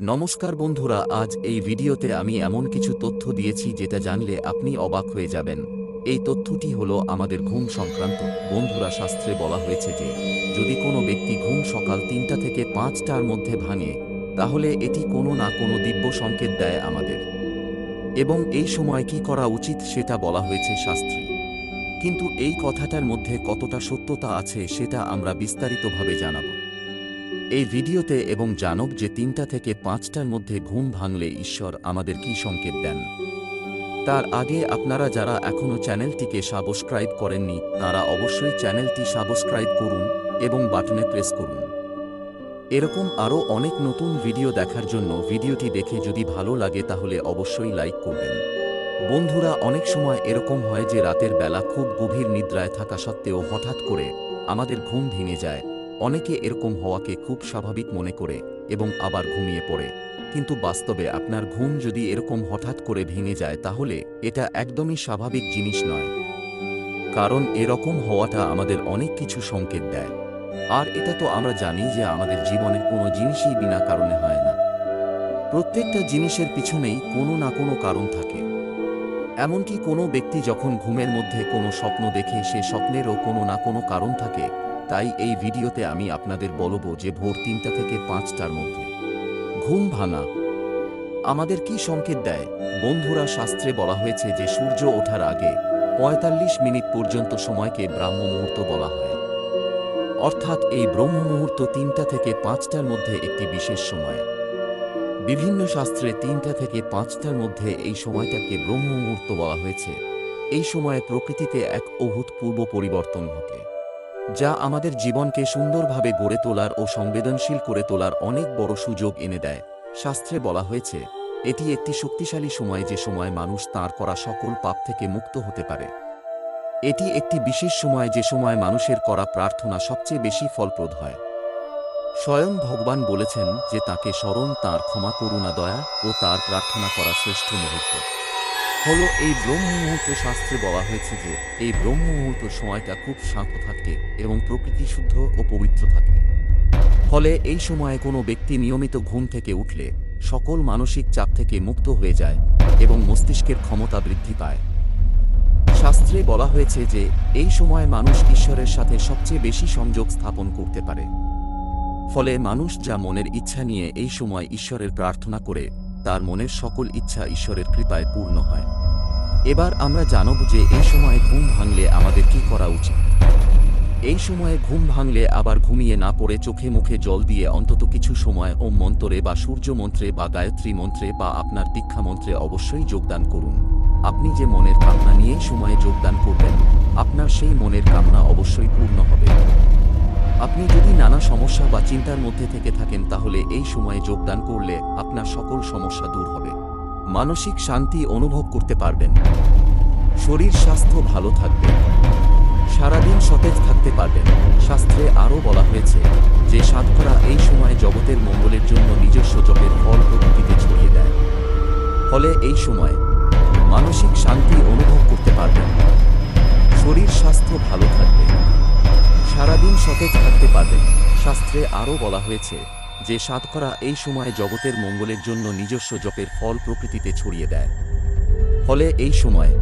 নমস্কার বন্ধুরা, আজ এই ভিডিওতে আমি এমন কিছু তথ্য দিয়েছি যেটা জানলে আপনি অবাক হয়ে যাবেন। এই তথ্যটি হলো আমাদের ঘুম সংক্রান্ত। বন্ধুরা, শাস্ত্রে বলা হয়েছে যে, যদি কোনো ব্যক্তি ঘুম সকাল তিনটা থেকে পাঁচটার মধ্যে ভাঙে, তাহলে এটি কোনো না কোনো দিব্য সংকেত দেয় আমাদের। এবং এই সময় কি করা উচিত সেটা বলা হয়েছে শাস্ত্রী। কিন্তু এই কথাটার মধ্যে কতটা সত্যতা আছে সেটা আমরা বিস্তারিতভাবে জানাব। এই ভিডিওতে এবং জানব যে তিনটা থেকে পাঁচটার মধ্যে ঘুম ভাঙলে ঈশ্বর আমাদের কি সংকেত দেন। তার আগে আপনারা যারা এখনও চ্যানেলটিকে সাবস্ক্রাইব করেননি, তারা অবশ্যই চ্যানেলটি সাবস্ক্রাইব করুন এবং বাটনে প্রেস করুন। এরকম আরও অনেক নতুন ভিডিও দেখার জন্য ভিডিওটি দেখে যদি ভালো লাগে তাহলে অবশ্যই লাইক করবেন। বন্ধুরা, অনেক সময় এরকম হয় যে রাতের বেলা খুব গভীর নিদ্রায় থাকা সত্ত্বেও হঠাৎ করে আমাদের ঘুম ভেঙে যায়। অনেকে এরকম হওয়াকে খুব স্বাভাবিক মনে করে এবং আবার ঘুমিয়ে পড়ে। কিন্তু বাস্তবে আপনার ঘুম যদি এরকম হঠাৎ করে ভেঙে যায় তাহলে এটা একদমই স্বাভাবিক জিনিস নয়। কারণ এরকম হওয়াটা আমাদের অনেক কিছু সংকেত দেয়। আর এটা তো আমরা জানি যে আমাদের জীবনে কোনো জিনিসই বিনা কারণে হয় না। প্রত্যেকটা জিনিসের পিছনেই কোনো না কোনো কারণ থাকে। এমনকি কোনো ব্যক্তি যখন ঘুমের মধ্যে কোনো স্বপ্ন দেখে সে স্বপ্নেরও কোনো না কোনো কারণ থাকে তাই এই ভিডিওতে আমি আপনাদের বলব যে ভোর তিনটা থেকে পাঁচটার মধ্যে। ঘুম ভাঙা। আমাদের কি সংকেত দেয়? বন্ধুরা শাস্ত্রে বলা হয়েছে যে সূর্য ওঠার আগে পঁয়তাল্লিশ মিনিট পর্যন্ত সময়কে ব্রাহ্ম মুহূর্ত বলা হয়। অর্থাৎ এই ব্রহ্ম মুহূর্ত তিনটা থেকে পাঁচটার মধ্যে একটি বিশেষ সময়। বিভিন্ন শাস্ত্রে তিনটা থেকে পাঁচটার মধ্যে এই সময়টাকে ব্রহ্ম মুহূর্ত বলা হয়েছে। এই সময়ে প্রকৃতিতে এক অভূতপূর্ব পরিবর্তন ঘটে। যা আমাদের জীবনকে সুন্দরভাবে গড়ে তোলার ও সংবেদনশীল করে তোলার অনেক বড় সুযোগ এনে দেয়। শাস্ত্রে বলা হয়েছে, এটি একটি শক্তিশালী সময় যে সময় মানুষ তার করা সকল পাপ থেকে মুক্ত হতে পারে। এটি একটি বিশেষ সময় যে সময় মানুষের করা প্রার্থনা সবচেয়ে বেশি ফলপ্রদ হয়। স্বয়ং ভগবান বলেছেন যে তাকে স্মরণ তার ক্ষমা করুণা, দয়া ও তার প্রার্থনা করা শ্রেষ্ঠ মুহূর্ত। হল এই ব্রহ্ম মুহূর্ত শাস্ত্রে বলা হয়েছে যে এই ব্রহ্ম মুহূর্ত সময়টা খুব শান্ত থাকে এবং প্রকৃতি শুদ্ধ ও পবিত্র থাকে। ফলে এই সময়ে কোনো ব্যক্তি নিয়মিত ঘুম থেকে উঠলে সকল মানসিক চাপ থেকে মুক্ত হয়ে যায় এবং মস্তিষ্কের ক্ষমতা বৃদ্ধি পায়। শাস্ত্রে বলা হয়েছে যে এই সময় মানুষ ঈশ্বরের সাথে সবচেয়ে বেশি সংযোগ স্থাপন করতে পারে। ফলে মানুষ যা মনের ইচ্ছা নিয়ে এই সময় ঈশ্বরের প্রার্থনা করে তার মনের সকল ইচ্ছা ঈশ্বরের কৃপায় পূর্ণ হয়। এবার আমরা জানব যে এই সময় ঘুম ভাঙলে আমাদের কি করা উচিত। এই সময়ে ঘুম ভাঙলে আবার ঘুমিয়ে না পড়ে চোখে মুখে জল দিয়ে অন্তত কিছু সময় ওম মন্ত্রে বা সূর্য মন্ত্রে বা গায়ত্রী মন্ত্রে বা আপনার দীক্ষা মন্ত্রে অবশ্যই যোগদান করুন। আপনি যে মনের কামনা নিয়ে সময়ে যোগদান করবেন, আপনার সেই মনের কামনা অবশ্যই পূর্ণ হবে। আপনি যদি নানা সমস্যা বা চিন্তার মধ্যে থেকে থাকেন, তাহলে এই সময়ে যোগদান করলে আপনার সকল সমস্যা দূর হবে। মানসিক শান্তি অনুভব করতে পারবেন। শরীর, স্বাস্থ্য ভালো থাকবে। সারাদিন সতেজ থাকতে পারবেন। শাস্ত্রে আরও বলা হয়েছে যে সাধকরা এই সময় জগতের মঙ্গলের জন্য নিজস্ব জপের ফল প্রকৃতিতে ছড়িয়ে দেয়। ফলে এই সময় মানসিক শান্তি অনুভব করতে পারবেন। শরীর, স্বাস্থ্য ভালো থাকবে। সারাদিন সতেজ থাকতে পারবেন শাস্ত্রে আরও বলা হয়েছে, যে সাতকরা এই সময় জগতের মঙ্গলের জন্য নিজস্ব জপের ফল প্রকৃতিতে ছড়িয়ে দেয়। ফলে এই সময়